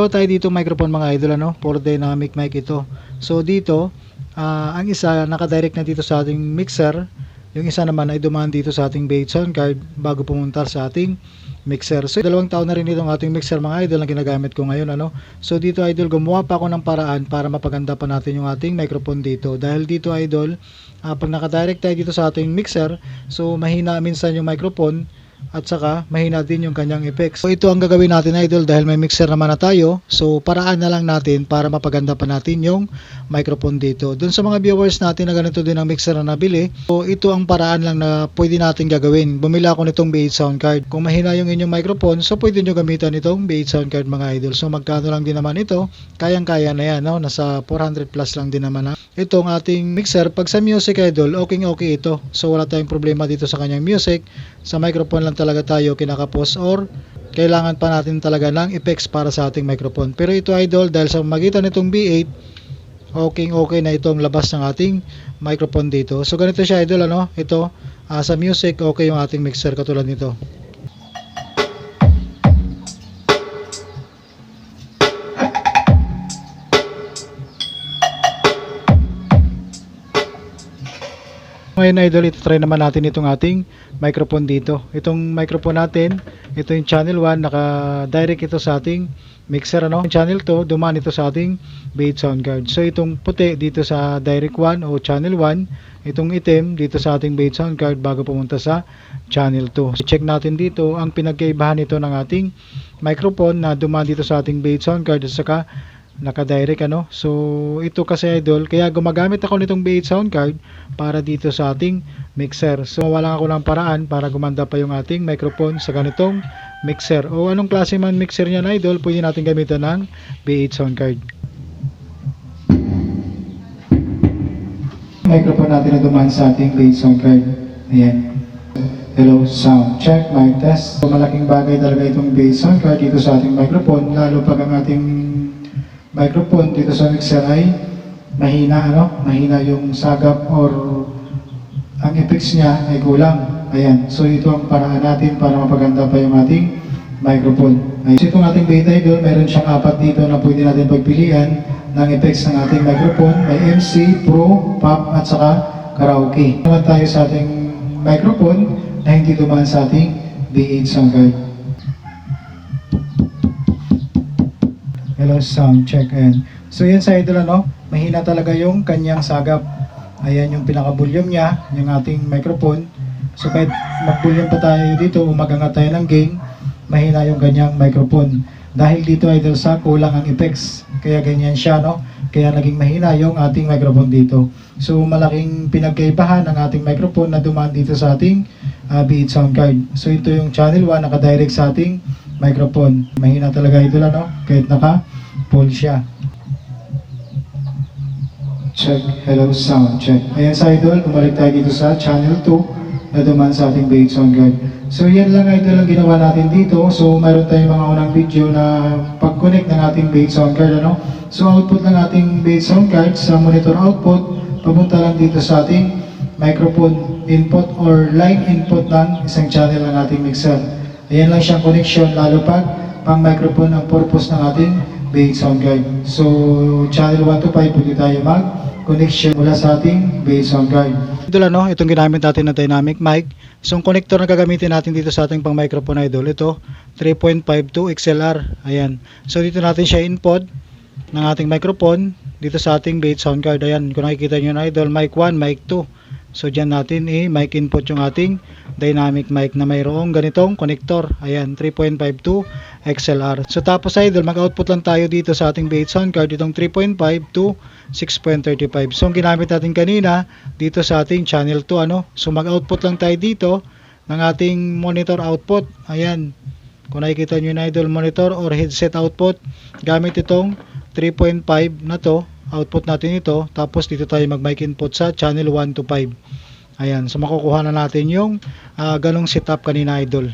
So tayo dito microphone mga idol ano, for dynamic mic ito. So dito, ah, ang isa naka-direct na dito sa ating mixer, yung isa naman ay dumaan dito sa ating bait card bago pumunta sa ating mixer. So dalawang taon na rin itong ating mixer mga idol na ginagamit ko ngayon ano. So dito idol gumawa pa ako ng paraan para mapaganda pa natin yung ating microphone dito. Dahil dito idol, ah, pag naka-direct tayo dito sa ating mixer, so mahina minsan yung microphone at saka mahina din yung kanyang effects. So ito ang gagawin natin idol dahil may mixer naman na tayo. So paraan na lang natin para mapaganda pa natin yung microphone dito. Doon sa mga viewers natin na ganito din ang mixer na nabili. So ito ang paraan lang na pwede natin gagawin. Bumili ako nitong B8 sound card. Kung mahina yung inyong microphone, so pwede nyo gamitan itong B8 sound card mga idol. So magkano lang din naman ito. Kayang-kaya na yan. No? Nasa 400 plus lang din naman. Ha? Itong ating mixer, pag sa music idol, okay okay ito. So wala tayong problema dito sa kanyang music. Sa microphone lang talaga tayo kinakapos or kailangan pa natin talaga ng effects para sa ating microphone. Pero ito idol, dahil sa magitan nitong B8, okay okay na itong labas ng ating microphone dito. So ganito siya idol ano, ito ah, sa music okay yung ating mixer katulad nito. Ngayon idol, ito try naman natin itong ating microphone dito. Itong microphone natin, ito yung channel 1, naka-direct ito sa ating mixer ano. Yung channel 2, dumaan ito sa ating bait sound card. So itong puti dito sa direct 1 o channel 1, itong itim dito sa ating bait sound card bago pumunta sa channel 2. check natin dito ang pinagkaibahan nito ng ating microphone na dumaan dito sa ating bait sound card at saka naka-direct ano. So ito kasi idol, kaya gumagamit ako nitong B8 sound card para dito sa ating mixer. So wala ako ng paraan para gumanda pa yung ating microphone sa ganitong mixer. O anong klase man mixer niyan idol, pwede natin gamitan ng B8 sound card. Microphone natin na dumaan sa ating B8 sound card. Ayan. Hello, sound check, mic test. So, malaking bagay talaga itong bass sound card dito sa ating microphone, lalo pag ang ating microphone dito sa mixer ay mahina, ano? Mahina yung sagap or ang effects niya ay kulang. Ayan. So, ito ang paraan natin para mapaganda pa yung ating microphone. Ayan. So, itong ating beta idol, meron siyang apat dito na pwede natin pagpilian ng effects ng ating microphone. May MC, Pro, Pop, at saka Karaoke. Naman tayo sa ating microphone na hindi dumaan sa ating B8 sound card. Hello, sound check and So yan sa idol ano, mahina talaga yung kanyang sagap. Ayan yung pinaka-volume niya, yung ating microphone. So kahit mag-volume pa tayo dito o magangat tayo ng gain, mahina yung kanyang microphone. Dahil dito idol sa kulang ang effects. Kaya ganyan siya no. Kaya naging mahina yung ating microphone dito. So malaking pinagkaibahan ng ating microphone na dumaan dito sa ating uh, B8 sound card. So ito yung channel 1 naka-direct sa ating microphone. Mahina talaga ito lang no. Kahit naka full siya. Check, hello sound, check. Ayan sa idol, bumalik tayo dito sa channel 2 na dumaan sa ating bait sound card. So yan lang idol ang ginawa natin dito. So mayroon tayong mga unang video na pag-connect ng ating bait sound card. Ano? So output ng ating bait sound card sa monitor output, papunta lang dito sa ating microphone input or line input ng isang channel ng ating mixer. Ayan lang siyang connection lalo pag pang microphone ang purpose ng ating bait sound card. So channel 1 to 5 pwede tayo mag connection mula sa ating base sound card. Idol ano, itong ginamit natin na dynamic mic. So ang connector na gagamitin natin dito sa ating pang microphone idol, ito 3.52 XLR. Ayan. So dito natin siya input ng ating microphone dito sa ating base sound card. Ayan, kung nakikita nyo na idol, mic 1, mic 2. So dyan natin i-mic input yung ating dynamic mic na mayroong ganitong connector. Ayan, 3.52 XLR. So tapos idol, mag-output lang tayo dito sa ating base sound card itong 3.5 to 6.35. So ang ginamit natin kanina dito sa ating channel 2 ano. So mag-output lang tayo dito ng ating monitor output. Ayan. Kung nakikita nyo na idol monitor or headset output, gamit itong 3.5 na to output natin ito. Tapos dito tayo mag mic input sa channel 1 to 5 ayan so makukuha na natin yung uh, ganong setup kanina idol